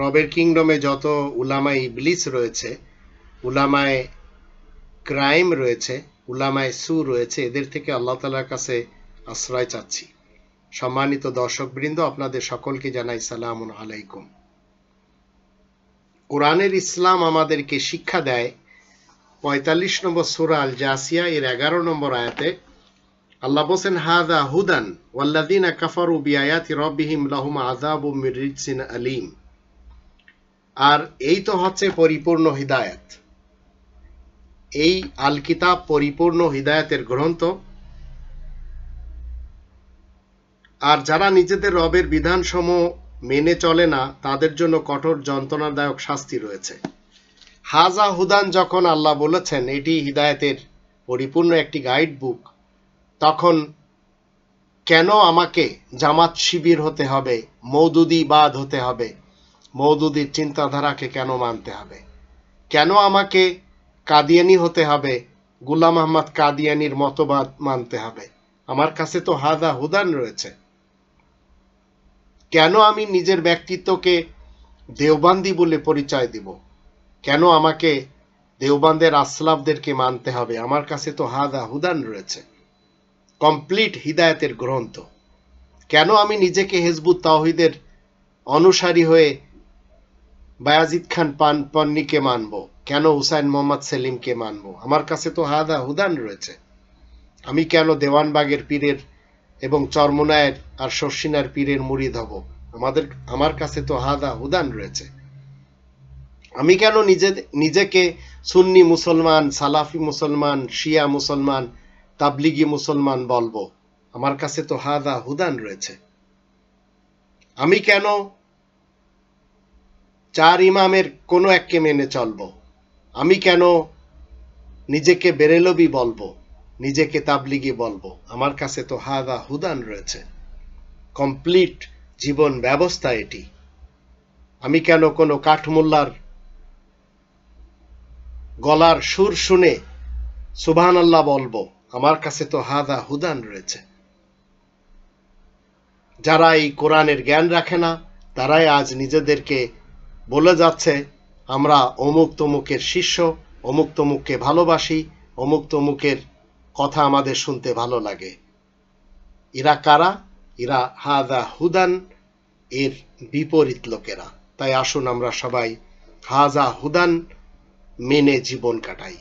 রবের কিংডমে যত উলামায় ইবলিস রয়েছে, উলামায় ক্রাইম রয়েছে, উলামায় সু রয়েছে, এদের থেকে আল্লাহ তালার কাছে আশ্রয় চাচ্ছি। সম্মানিত দর্শকবৃন্দ, আপনাদের সকলকে জানাই সালাম আলাইকুম। কোরআনের ইসলাম আমাদেরকে শিক্ষা দেয় পঁয়তাল্লিশ নম্বর সুরা আল জাসিয়া এর এগারো নম্বর আয়াতে, আল্লাহ বলছেন হাদা হুদান ওয়াল্লাদিনা কাফারু বিআয়াতি রব্বিহিম, লাহুম আযাবু মির রিজসিন আলিম। আর এই তো হচ্ছে পরিপূর্ণ হিদায়াত। এই আল কিতাব পরিপূর্ণ হিদায়াতের গ্রন্থ। আর যারা নিজেদের রবের বিধানসমূহ মেনে চলে না, তাদের জন্য কঠোর যন্ত্রণাদায়ক শাস্তি রয়েছে। হাজা হুদান যখন আল্লাহ বলেছেন, এটি হিদায়তের পরিপূর্ণ একটি গাইড বুক তখন কেন আমাকে জামাত শিবির হতে হবে মৌদুদি বাদ হতে হবে? মৌদুদির চিন্তাধারাকে কেন মানতে হবে? কেন আমাকে কাদিয়ানি হতে হবে? গুলাম আহমদ কাদিয়ানির মতবাদ মানতে হবে? আমার কাছে তো হাদা হুদান রয়েছে। কেন আমি নিজের ব্যক্তিত্বকে দেওবান্দি বলে পরিচয় দিব? কেন আমাকে দেওবান্দের আসলাফদেরকে মানতে হবে? আমার কাছে তো হাদা হুদান রয়েছে। কমপ্লিট হিদায়তের গ্রন্থ। কেন আমি নিজেকে হেজবুত তাওহিদের অনুসারী হয়ে বায়াজিদ খান পান, পন্নিকে মানব। কেন হুসাইন মোহাম্মদ সেলিমকে মানব? আমার কাছে তো হাদা হুদান রয়েছে। আমি কেন দেওয়ানবাগের পীরের এবং চরমনায়ের আর শর্ষিনার পীরের মুরিদ হব? আমাদের, আমার কাছে তো হাদা হুদান রয়েছে। আমি কেন নিজে, নিজেকে সুন্নি মুসলমান, সালাফি মুসলমান, শিয়া মুসলমান, তাবলিগি মুসলমান বলব? আমার কাছে তো হাদা হুদান রয়েছে। আমি কেন চার ইমামের কোনো এককে মেনে চলবো। আমি কেন নিজেকে বেরেলবি বলব, নিজেকে তাবলিগি বলব? আমার কাছে তো হাদা হুদান রয়েছে। কমপ্লিট জীবন ব্যবস্থা এটি। আমি কেন কোনো কাঠমোল্লার গলার সুর শুনে সুবহান আল্লাহ বলব? আমার কাছে তো হাদা হুদান রয়েছে। যারা এই কোরআনের জ্ঞান রাখে না, তারাই আজ নিজেদেরকে বলে যাচ্ছে, আমরা অমুক তমুকের শিষ্য, অমুক তমুককে ভালোবাসি, অমুক তমুকের কথা আমাদের শুনতে ভালো লাগে। এরা কারা? এরা হাদা হুদান, এর বিপরীত লোকেরা। তাই আসুন আমরা সবাই হাজা হুদান মেনে জীবন কাটাই।